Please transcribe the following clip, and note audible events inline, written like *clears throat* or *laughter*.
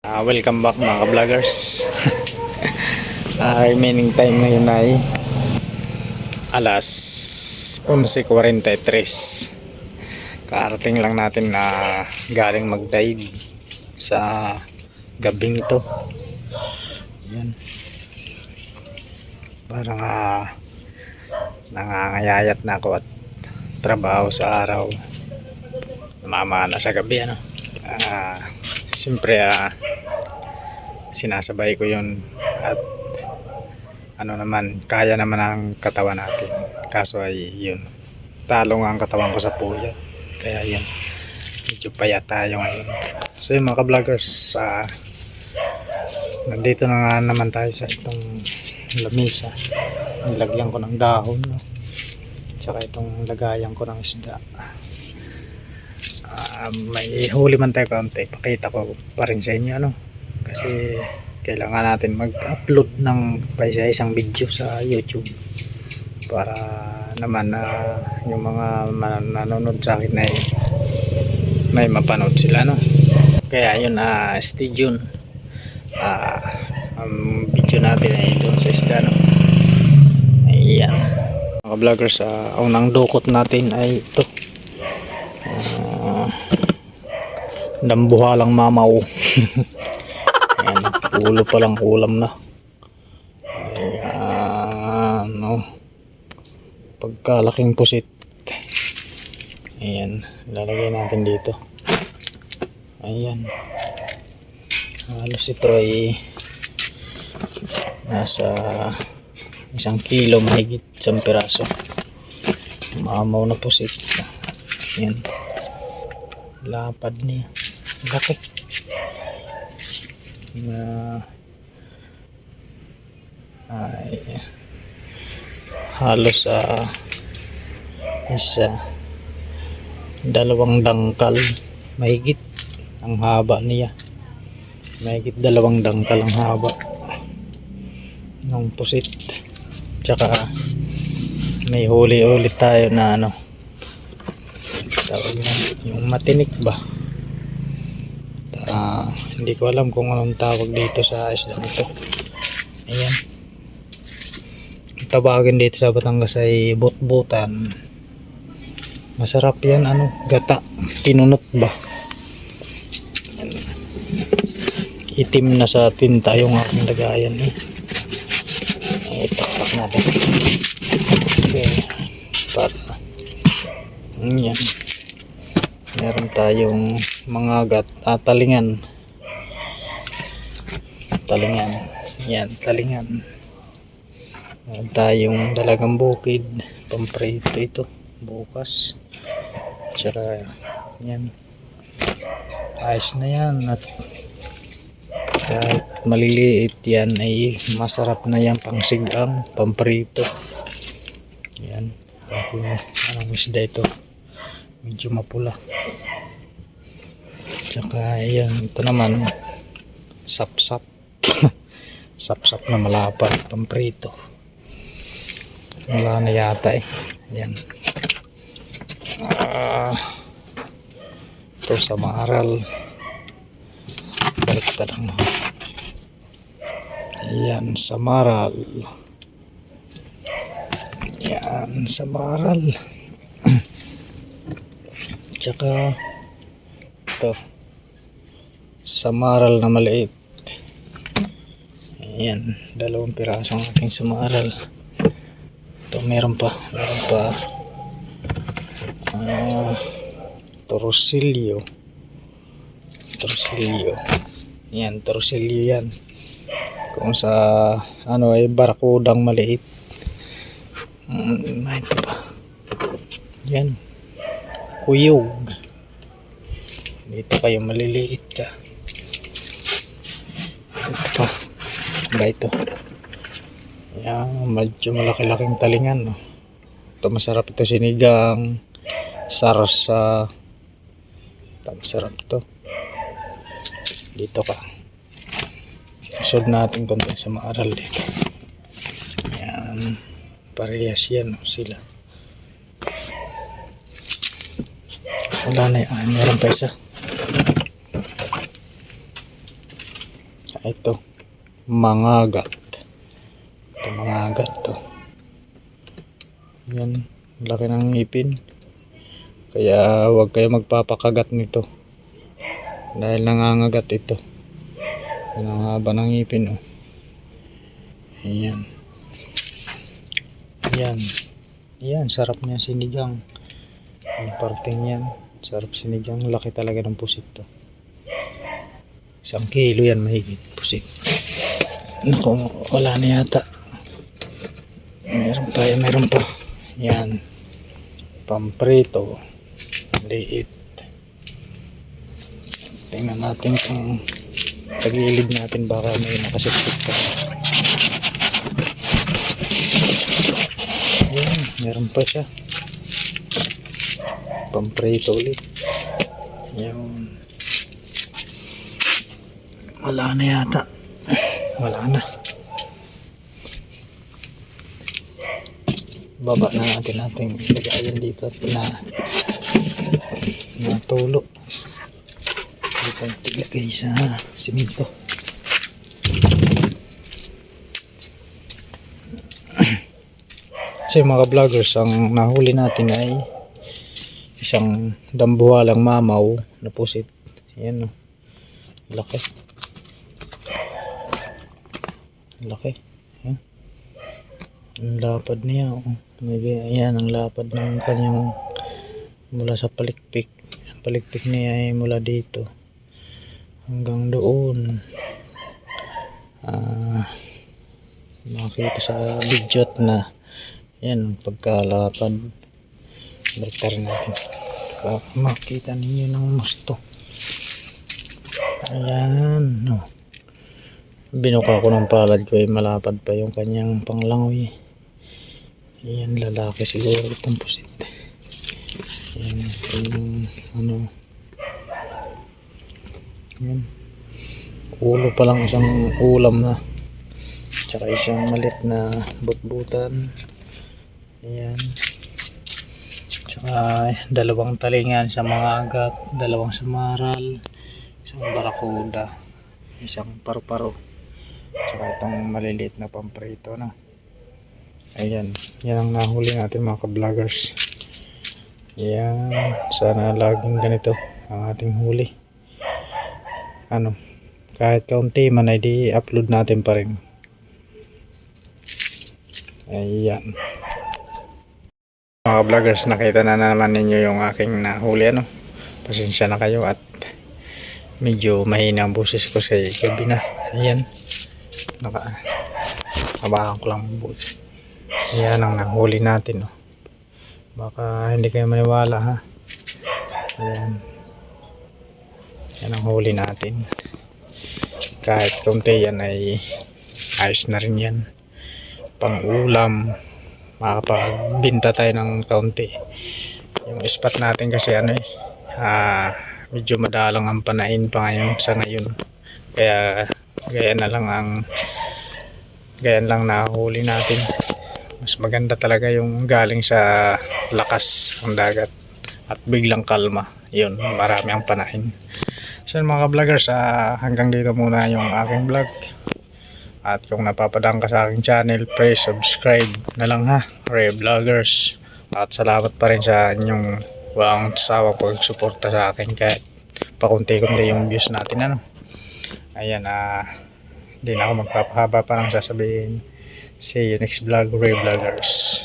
Ah, welcome back mga ka-vloggers. *laughs* Ah, remaining time ngayon ay alas 11.43. Karating lang natin na galing mag-dive sa gabing ito. Yan. Parang ah, nangangayayat na ako at trabaho sa araw. Namamana sa gabi ano. Ah, siyempre ah, sinasabay ko yun at ano naman kaya naman ang katawan natin. Kaso ay yun talo nga ang katawan ko sa puya. Kaya yun medyo payat tayo ngayon. So yun mga ka-vloggers ah, nandito na nga naman tayo sa itong lamisa nilagyan ko ng dahon no? tsaka itong lagayan ko ng isda Ah, may huli man tayo kaunti. Pakita ko pa rin sa inyo ano? Kasi kailangan natin mag-upload ng pa isa isang video sa YouTube para naman na yung mga nanonood sa akin ay may mapanood sila no? Kaya yun ah stay tuned. Ah ang video natin ay doon sa isda no? Ayan. Mga vloggers ah, unang dukot natin ay ito Ah, dambuhalang mamaw *laughs* Ayan, ulo pa lang ulam na. Ayan, no. Pagkalaking pusit. Ayan, lalagay natin dito. Ayan. Halos ito ay nasa isang kilo mahigit isang piraso. Mamaw na pusit. Ayan. Lapad niya. Laki na ay halos sa isa dalawang dangkal. Mahigit ang haba niya. Mahigit dalawang dangkal ang haba ng pusit. Tsaka may huli ulit tayo na ano. Tawag na yung matinik ba Ah, hindi ko alam kung anong tawag dito sa isla nito. Ayan. Ang Tawagin dito sa Batangas ay butbutan. Masarap yan, ano, gata. Tinunot ba? Itim na sa tinta yung aking lagayan eh. Itakpak natin. Okay. Para. Ayan meron tayong mga gat ah, talingan. Talingan. Yan talingan. Meron tayong dalagang bukid. Pamprito ito. Bukas. Tsaka yan. Ayos na yan. At kahit maliliit yan ay masarap na yan. Pang sigang pamprito. Yan. Anong isda ito? Medyo mapula tsaka ayan ito naman. Sapsap. *laughs* Sapsap na malapad pamprito. Wala na yata eh. Ayan. Ah. Ito sa maaral balik ka lang. Ayan sa maral ayan sa maral *clears throat* Tsaka ito samaral na maliit. Ayan, dalawang piraso ang aking samaral. Ito meron pa, meron pa. Ah, torsilyo. Torsilyo. Yan, torsilyo yan. Kung sa ano ay barakudang maliit. Mm, pa. Yan kuyog dito kayo maliliit ka ito. Ba ito. Yan medyo malaki-laking talingan no? ito masarap ito sinigang sarsa. Ito masarap to dito ka. Susod natin konti sa maaral dito. Yan parehas yan no, sila. Wala na yan. Meron pa isa. Ito, mangagat. Ito, mangagat to. Yan, laki ng ngipin. Kaya huwag kayo magpapakagat nito. Dahil nangangagat ito. Yan ang haba ng ngipin, oh. Ayan. Yan. Yan, sarap niya sinigang. Yung parting yan. Sarap sinigang. Laki talaga ng pusit to. Isang kilo yan mahigit pusit. Naku, wala na yata. Meron pa, meron pa. Yan. Pamprito. Liit. Tingnan natin kung tagilid natin baka may nakasiksik pa. Yan, meron pa siya. Pamprito ulit. Yan. Wala na yata. Wala na. Baba na natin natin lagayan dito at na natulo. Dito ilagay sa simento. Kasi mga vloggers, ang nahuli natin ay isang dambuhalang mamaw na pusit. Ayan o. Laki. Laki. Ayan. Ang lapad niya. Oh. Ayan ang lapad ng kanyang mula sa palikpik. Ang palikpik niya ay mula dito hanggang doon. Ah, makita sa video na yan pagkalapad baliktad natin makita ninyo ng gusto ayan no. Binuka ko ng palad ko ay malapad pa yung kanyang panglangoy. Ayan lalaki siguro itong pusit. Ayan yung ano. Ayan. Ulo pa lang isang ulam na. Tsaka isang malit na butbutan. Ayan. Tsaka dalawang talingan sa mga agat dalawang samaral isang barakuda isang paru-paro tsaka itong maliliit na pamprito na ayan. Yan ang nahuli natin mga ka-vloggers. Ayan. Sana laging ganito ang ating huli. Ano? Kahit kaunti man ay di upload natin pa rin. Ayan. Mga vloggers nakita na naman ninyo yung aking nahuli ano? Pasensya na kayo at medyo mahina ang boses ko sa gabi na. Ayan naka habakan ko lang ang boses ayan ang nahuli natin oh. baka hindi kayo maniwala ha? Ayan. Yan ang huli natin. Kahit konti yan ay ayos na rin yan. Pang ulam makapagbinta tayo ng kaunti. Yung spot natin kasi ano eh ah, medyo madalang ang panain pa ngayon sa ngayon. Kaya gaya na lang ang gaya lang nahuli natin. Mas maganda talaga yung galing sa lakas ng dagat at biglang kalma. Yun marami ang panain so mga vloggers ah, hanggang dito muna yung aking vlog. At kung napapadang ka sa aking channel, please subscribe na lang ha, Ray Vloggers. At salamat pa rin sa inyong walang sawang pagsuporta sa akin. Kahit pakunti-kunti yung views natin ano. Ayan, ah, hindi na ako magpapahaba pa lang sasabihin. See you next vlog, Ray Vloggers.